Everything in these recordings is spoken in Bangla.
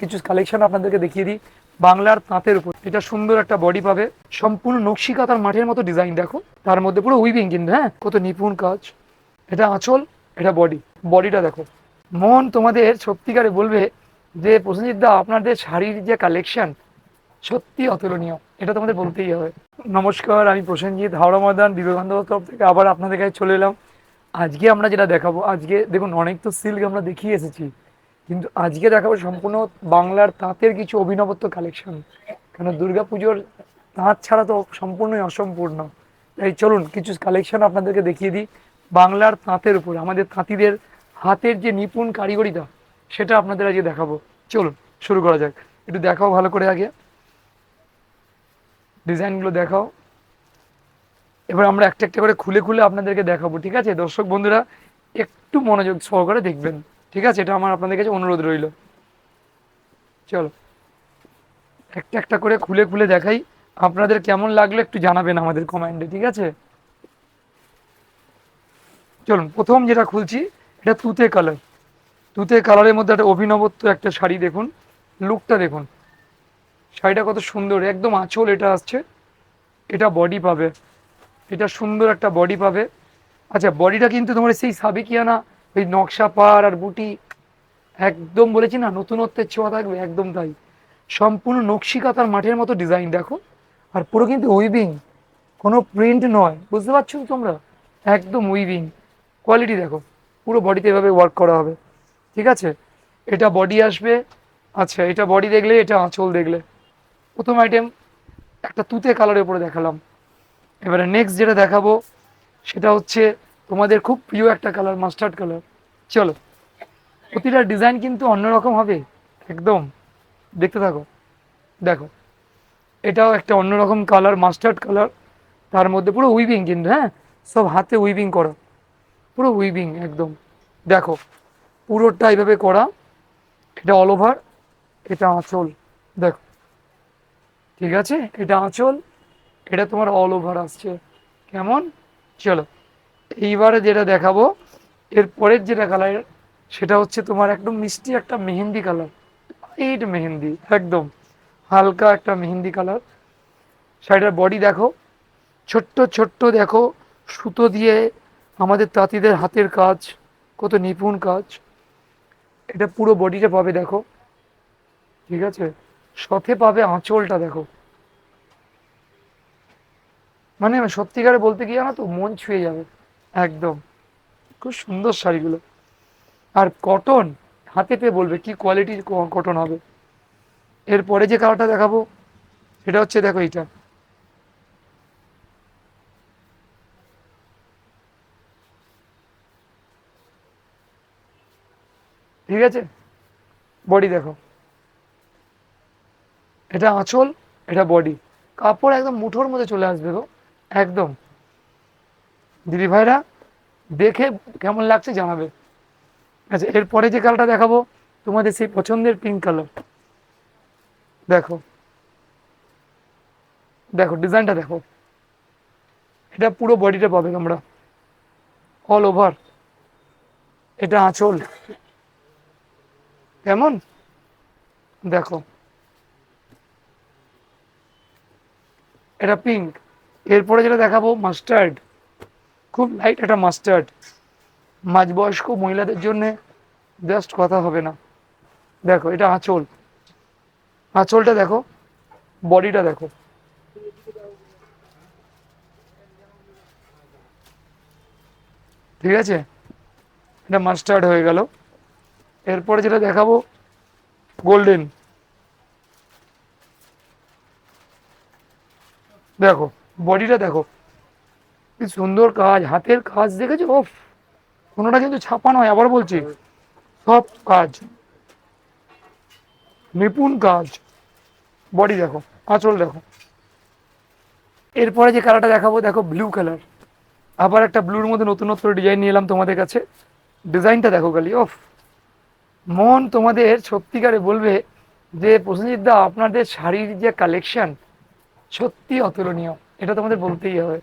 কিছু কালেকশন আপনাদেরকে দেখিয়ে দিই। বাংলার তাঁতের উপর। এটা সুন্দর একটা বডি পাবে। সম্পূর্ণ নকশিকাতার মাঠের মতো ডিজাইন দেখো। তার মধ্যে পুরো উইভিং কিন্তু হ্যাঁ? কত নিপুণ কাজ। এটা আঁচল, এটা বডি বডিটা দেখো। মন তোমাদের সত্যিকারে বলবে যে, প্রসেনজিৎ দা, আপনাদের শাড়ির যে কালেকশন সত্যি অতুলনীয়। এটা তোমাদের বলতেই হবে। নমস্কার, আমি প্রসেনজিৎ, হাওড়া ময়দান, বিবেকানন্দ তরফ থেকে আবার আপনাদের কাছে চলে এলাম। আজকে আমরা যেটা দেখাবো, আজকে দেখুন, অনেক তো সিল্ক আমরা দেখিয়ে এসেছি। কিন্তু আজকে দেখাবো সম্পূর্ণ বাংলার তাঁতের কিছু অভিনবত্ব কালেকশন কেন দুর্গাপুজোর তাঁত ছাড়া তো সম্পূর্ণই অসম্পূর্ণ। তাই চলুন কিছু কালেকশন আপনাদেরকে দেখিয়ে দিই বাংলার তাঁতের উপর। আমাদের তাঁতিদের হাতের যে নিপুণ কারিগরিতা সেটা আপনাদের আজকে দেখাবো। চলুন, শুরু করা যাক। একটু দেখাও ভালো করে আগে। ডিজাইনগুলো দেখাও। এবার আমরা একটা একটা করে খুলে খুলে আপনাদেরকে দেখাবো, ঠিক আছে? দর্শক বন্ধুরা, একটু মনোযোগ সহকারে দেখবেন। ঠিক আছে, এটা আমার আপনাদের কাছে অনুরোধ রইল। চলো। একটা একটা করে খুলে খুলে দেখাই। আপনাদের কেমন লাগল একটু জানাবেন আমাদের কমেন্টে, ঠিক আছে? চলুন, প্রথম যেটা খুলছি, এটা তুতে কালার। তুতে কালারের মধ্যে একটা অভিনবত্ব একটা শাড়ি দেখুন। লুকটা দেখুন। শাড়িটা কত সুন্দর, একদম আঁচল এটা আসছে। এটা বডি পাবে। এটা সুন্দর একটা বডি পাবে। আচ্ছা বডিটা কিন্তু তোমার সেই সাবেকিয়ানা ওই নকশা পার আর বুটি একদম বলেছি না, নতুনত্বের ছোঁয়া থাকবে, একদম তাই। সম্পূর্ণ নকশিকাতার মাঠের মতো ডিজাইন, দেখো। আর পুরো কিন্তু উইভিং কোনো প্রিন্ট নয়, বুঝতে পারছ তোমরা? একদম উইভিং কোয়ালিটি দেখো, পুরো বডিতে এভাবে ওয়ার্ক করা হবে। ঠিক আছে? এটা বডি আসবে আচ্ছা এটা বডি দেখলে, এটা আঁচল দেখলে। প্রথম আইটেম একটা তুতে কালারের উপরে দেখালাম। এবারে নেক্সট যেটা দেখাবো, সেটা হচ্ছে তোমাদের খুব প্রিয় একটা কালার মাস্টার্ড কালার চলো, প্রতিটা ডিজাইন কিন্তু অন্যরকম হবে, একদম। দেখতে থাকো, দেখো। এটাও একটা অন্যরকম কালার মাস্টার্ড কালার তার মধ্যে পুরো উইভিং কিন্তু হ্যাঁ? সব হাতে উইভিং করা। পুরো উইভিং একদম। দেখো, পুরোটা এইভাবে করা। এটা অল ওভার এটা আঁচল। দেখো, ঠিক আছে? এটা আঁচল, এটা তোমার অল ওভার আসছে। কেমন? চলো। এইবারে যেটা দেখাবো, এর পরের যেটা কালার সেটা হচ্ছে তোমার একদম মিষ্টি একটা মেহেন্দি কালার এইট মেহেন্দি, একদম। হালকা একটা মেহেন্দি কালার শাড়িটার বডি দেখো, ছোট্ট ছোট্ট দেখো, সুতো দিয়ে আমাদের তাঁতিদের হাতের কাজ, কত নিপুণ কাজ। এটা পুরো বডিটা পাবে দেখো। ঠিক আছে? সাথে পাবে আঁচলটা দেখো। মানে সত্যিকারে বলতে গিয়ে না তো, মন ছুঁয়ে যাবে। একদম। খুব সুন্দর শাড়িগুলো। আর কটন হাতে পেয়ে বলবে কি কোয়ালিটির কটন হবে। এরপরে যে কালারটা দেখাবো, সেটা হচ্ছে দেখো এইটা। ঠিক আছে? বডি দেখো। এটা আঁচল, এটা বডি কাপড় একদম মুঠোর মধ্যে চলে আসবে গো। একদম। দিদি ভাইরা, দেখে কেমন লাগছে জানাবে। আচ্ছা এরপরে যে কালারটা দেখাবো, তোমাদের সেই পছন্দের পিঙ্ক কালার দেখো। দেখো ডিজাইনটা দেখো। এটা পুরো বডিটা পাবে তোমরা। অল ওভার এটা আঁচল। কেমন? দেখো। এটা পিঙ্ক এরপরে যেটা দেখাবো মাস্টার্ড খুব লাইট একটা মাস্টার্ড মাঝবয়স্ক মহিলাদের জন্য জাস্ট কথা হবে না। দেখো, এটা আঁচল। আঁচলটা দেখো, বডিটা দেখো। ঠিক আছে? এটা মাস্টার্ড হয়ে গেল। এরপরে যেটা দেখাবো গোল্ডেন দেখো, বডিটা দেখো। কি সুন্দর কাজ, হাতের কাজ দেখেছ? ওফ কোনোটা কিন্তু ছাপা নয়, আবার বলছি, সব কাজ। নিপুণ কাজ। বডি দেখো, আঁচল দেখো। এরপরে যে কালারটা দেখাবো, দেখো ব্লু কালার আবার একটা ব্লুর মধ্যে নতুনত্ব ডিজাইন নিয়ে এলাম তোমাদের কাছে। ডিজাইনটা দেখো খালি ওফ মন তোমাদের সত্যিকারে বলবে যে, প্রসেনজিৎ দা, আপনাদের শাড়ির যে কালেকশন সত্যি অতুলনীয়। এটা তোমাদের বলতেই হবে।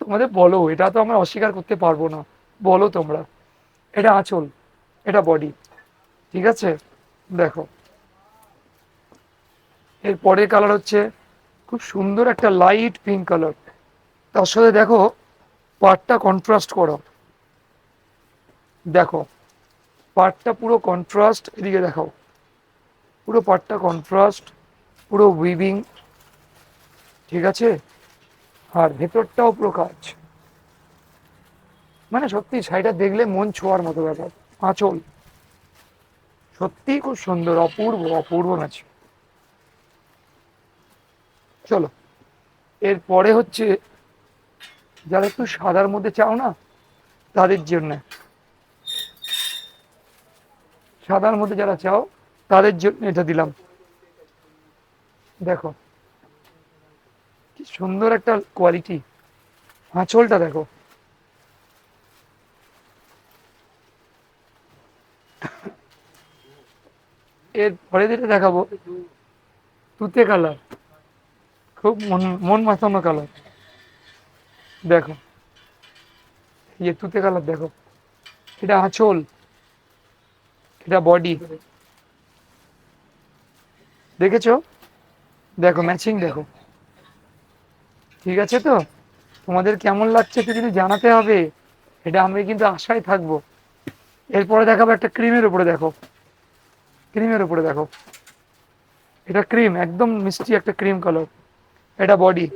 তোমাদের বলো, এটা তো আমরা অস্বীকার করতে পারব না। বলো তোমরা। এটা আঁচল, এটা বডি ঠিক আছে? দেখো। এর পরের কালার হচ্ছে খুব সুন্দর একটা লাইট পিঙ্ক কালার তার সাথে দেখো, পাটটা কন্ট্রাস্ট করো। দেখো, পাটটা পুরো কন্ট্রাস্ট এদিকে দেখাও। পুরো পাটটা কন্ট্রাস্ট পুরো উইভিং ঠিক আছে? আর ভেতরটাও পুরো কাজ মানে সত্যি শাড়িটা দেখলে মন ছোঁয়ার মতো ব্যাপার। আঁচল। সত্যিই খুব সুন্দর, অপূর্ব অপূর্ব ম্যাচ চলো। এরপরে হচ্ছে, যারা একটু সাদার মধ্যে চাও না, তাদের জন্য। সাদার মধ্যে যারা চাও, তাদের জন্য এটা দিলাম। দেখো। সুন্দর একটা কোয়ালিটি আঁচলটা দেখো। এর পরে যেটা দেখাবো, তুতে কালার খুব মন মন মাতানো কালার দেখো। ইয়ে তুতে কালার দেখো। এটা আঁচল। এটা বডি দেখেছ? দেখো ম্যাচিং দেখো। ঠিক আছে তো? তোমাদের কেমন লাগছে একটু কিন্তু জানাতে হবে, এটা আমি কিন্তু আশায় থাকব। এরপরে দেখাবো একটা ক্রিমের উপরে দেখো। ক্রিমের উপরে দেখো। এটা ক্রিম, একদম মিষ্টি একটা ক্রিম কালার। এটা বডি।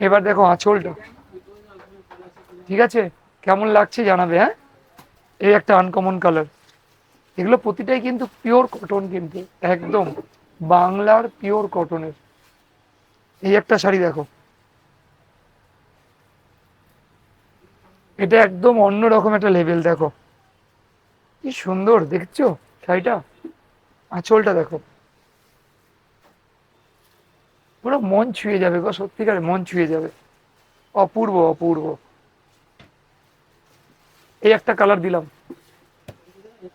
এবার দেখো আঁচলটা। ঠিক আছে? কেমন লাগছে জানাবে হ্যাঁ? এই একটা আনকমন কালার এগুলো প্রতিটাই কিন্তু পিওর কটন কিন্তু, একদম বাংলার পিওর কটনের এই একটা শাড়ি দেখো। এটা একদম অন্যরকম একটা লেভেল, দেখো। কি সুন্দর, দেখছ শাড়িটা? আঁচলটা দেখো। পুরো মন ছুঁয়ে যাবে গো, সত্যিকারে মন ছুঁয়ে যাবে। অপূর্ব অপূর্ব। এই একটা কালার দিলাম।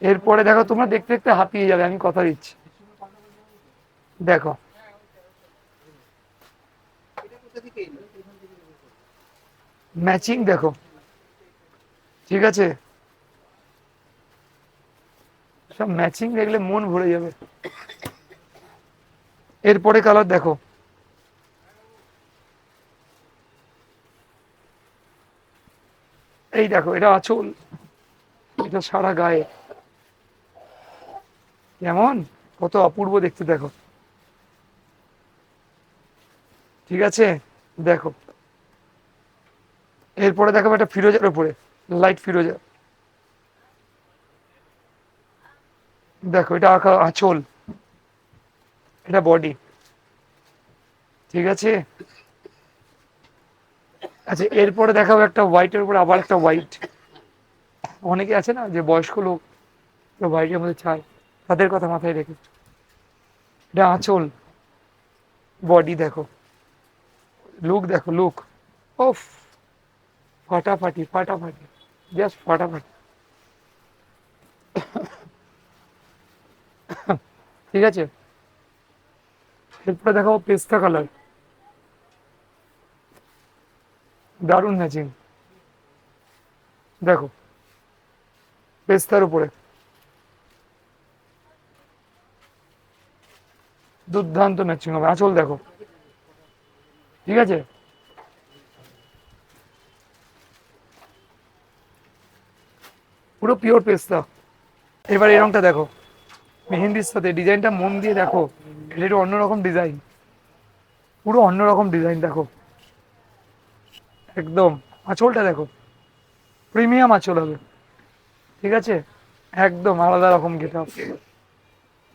এরপরে দেখো, তোমরা দেখতে দেখতে হাতিয়ে যাবে, আমি কথা দিচ্ছি। দেখো। ম্যাচিং দেখো। ঠিক আছে? সব ম্যাচিং দেখলে মন ভরে যাবে। এরপরে কালার দেখো। এই দেখো, এটা আঁচল, এটা সারা গায়ে। কেমন? কত অপূর্ব দেখতে দেখো। ঠিক আছে? দেখো। এরপরে দেখাবো একটা ফিরোজার উপরে লাইট ফিরোজা দেখো, এটা আঁকা, আঁচল। এটা বডি ঠিক আছে? আচ্ছা এরপরে দেখাবো একটা হোয়াইটের উপরে আবার একটা হোয়াইট অনেকে আছে না, যে বয়স্ক লোক হোয়াইটের মধ্যে চায় তাদের কথা মাথায় রেখে। এটা আঁচল। বডি দেখো। লুক দেখো লুক ওফ ফাটাফাটি ফাটাফাটি জাস্ট ফাটাফাটি। ঠিক আছে? এরপরে দেখাবো পেস্তা কালার দারুণ ম্যাচিং দেখো, পেস্তার উপরে। দুর্দান্ত ম্যাচিং হবে। আঁচল দেখো। ঠিক আছে? পুরো পিওর পেস্তা এবার এই রংটা দেখো। মেহেন্দির সাথে ডিজাইনটা মন দিয়ে দেখো। এটা একটু অন্যরকম ডিজাইন পুরো অন্যরকম ডিজাইন দেখো। একদম। আঁচলটা দেখো। প্রিমিয়াম আঁচল হবে। ঠিক আছে? একদম আলাদা রকম গেট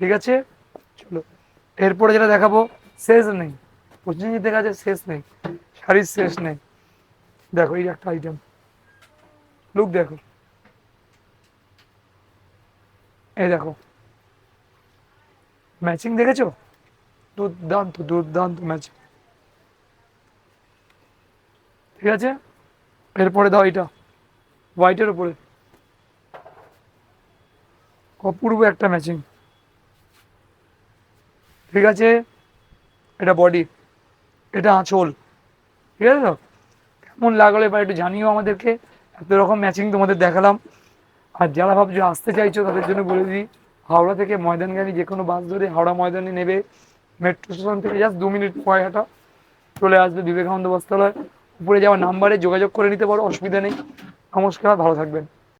ঠিক আছে? চলো। এরপরে যেটা দেখাবো, শেষ নেই। প্রতিনিধিদের কাছে শেষ নেই, শাড়ির শেষ নেই। দেখো, এই একটা আইটেম লুক দেখো। এই দেখো। ম্যাচিং দেখেছ? দুর্দান্ত দুর্দান্ত ম্যাচিং ঠিক আছে? এরপরে দাও এটা। হোয়াইটের উপরে। অপূর্ব একটা ম্যাচিং ঠিক আছে? এটা বডি এটা আঁচল। ঠিক আছে তো? কেমন লাগল এবার একটু জানিও আমাদেরকে। এত রকম ম্যাচিং তোমাদের দেখালাম। আর যারা ভাবছ আসতে চাইছো, তাদের জন্য বলে দিই, হাওড়া থেকে ময়দানগামী যে কোনো বাস ধরে হাওড়া ময়দানে নেবে। মেট্রো স্টেশন থেকে জাস্ট দু মিনিট পয় হাঁটা। চলে আসবে বিবেকানন্দ বস্ত্রালয়। উপরে যাওয়ার নাম্বারে যোগাযোগ করে নিতে পারো, অসুবিধা নেই। নমস্কার, ভালো থাকবেন।